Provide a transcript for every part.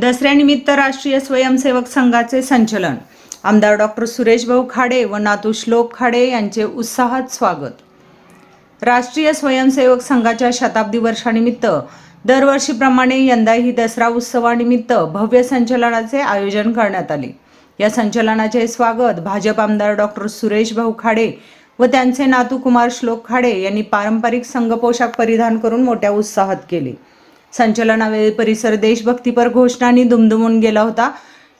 दसऱ्यानिमित्त राष्ट्रीय स्वयंसेवक संघाचे संचलन. आमदार डॉक्टर सुरेश भाऊ खाडे व नातू श्लोक खाडे यांचे उत्साहात स्वागत. राष्ट्रीय स्वयंसेवक संघाच्या शताब्दी वर्षानिमित्त दरवर्षीप्रमाणे यंदाही दसरा उत्सवानिमित्त भव्य संचलनाचे आयोजन करण्यात आले. या संचलनाचे स्वागत भाजप आमदार डॉक्टर सुरेश भाऊ खाडे व त्यांचे नातू कुमार श्लोक खाडे यांनी पारंपरिक संघ पोशाख परिधान करून मोठ्या उत्साहात केले. संचलनावेळी परिसर देशभक्तीपर घोषणांनी दुमदुमून गेला होता.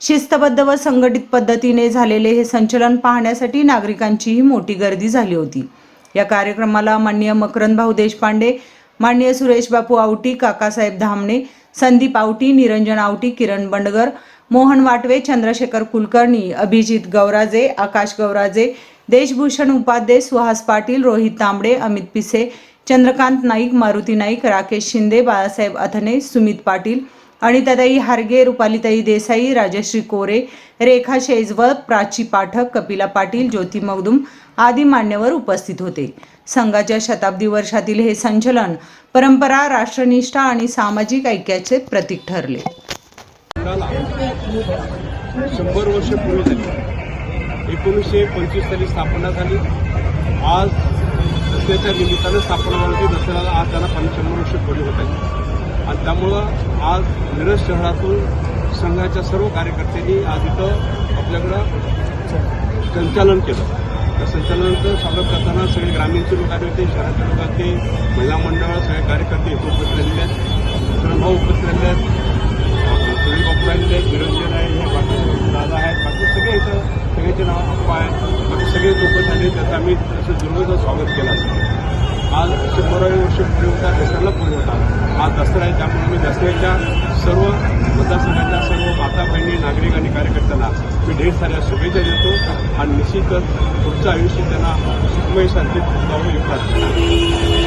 शिस्तबद्ध व संघटित पद्धतीने झालेले हे संचलन पाहण्यासाठी नागरिकांचीही मोठी गर्दी झाली होती. या कार्यक्रमाला माननीय मकरंद भाऊ देशपांडे माननीय सुरेश बापू आवटी काकासाहेब धामणे संदीप आवटी निरंजन आवटी किरण बंडगर मोहन वाटवे चंद्रशेखर कुलकर्णी अभिजित गौराजे आकाश गौराजे देशभूषण उपाध्ये सुहास पाटील रोहित तांबडे अमित पिसे चंद्रकांत नाईक मारुती नाईक राकेश शिंदे बाळासाहेब अथने सुमित पाटील अनिताताई हारगे रुपालीताई देसाई राजश्री कोरे रेखा शेजवळ प्राची पाठक कपिला पाटील ज्योती मगदुम आदी मान्यवर उपस्थित होते. संघाच्या शताब्दी वर्षातील हे संचलन परंपरा राष्ट्रनिष्ठा आणि सामाजिक ऐक्याचे प्रतीक ठरले. शंभर वर्ष पूर्ण झाली. एकोणीसशे पंचवीस साली स्थापना झाली. आज दसऱ्याच्या निमित्तानं स्थापना झाली दसऱ्याला आज त्याला पण शंभर वर्ष पूर्ण होत आहेत. आणि त्यामुळं आज मिरज शहरातून संघाच्या सर्व कार्यकर्त्यांनी आज इथं आपल्याकडं संचालन केलं. त्या संचालनाचं स्वागत करताना सगळे ग्रामीणचे लोक आले होते शहराचे लोक आले होते महिला मंडळ सगळे कार्यकर्ते एकत्र उपस्थित राहिलेले आहेत भाऊ आम्ही असं दुर्गचं स्वागत केलं असतं. आज शंभरावी वर्ष पुढे होता दसऱ्याला पुढे होता. आज दसरा आहे त्यामुळे मी दसऱ्याच्या सर्व मतदारसंघातल्या सर्व माता बहिणी नागरिक आणि कार्यकर्त्यांना मी ढेर साऱ्या शुभेच्छा देतो आणि निश्चितच पुढचं आयुष्य त्यांना सुखमय शांतीत जाऊन येतात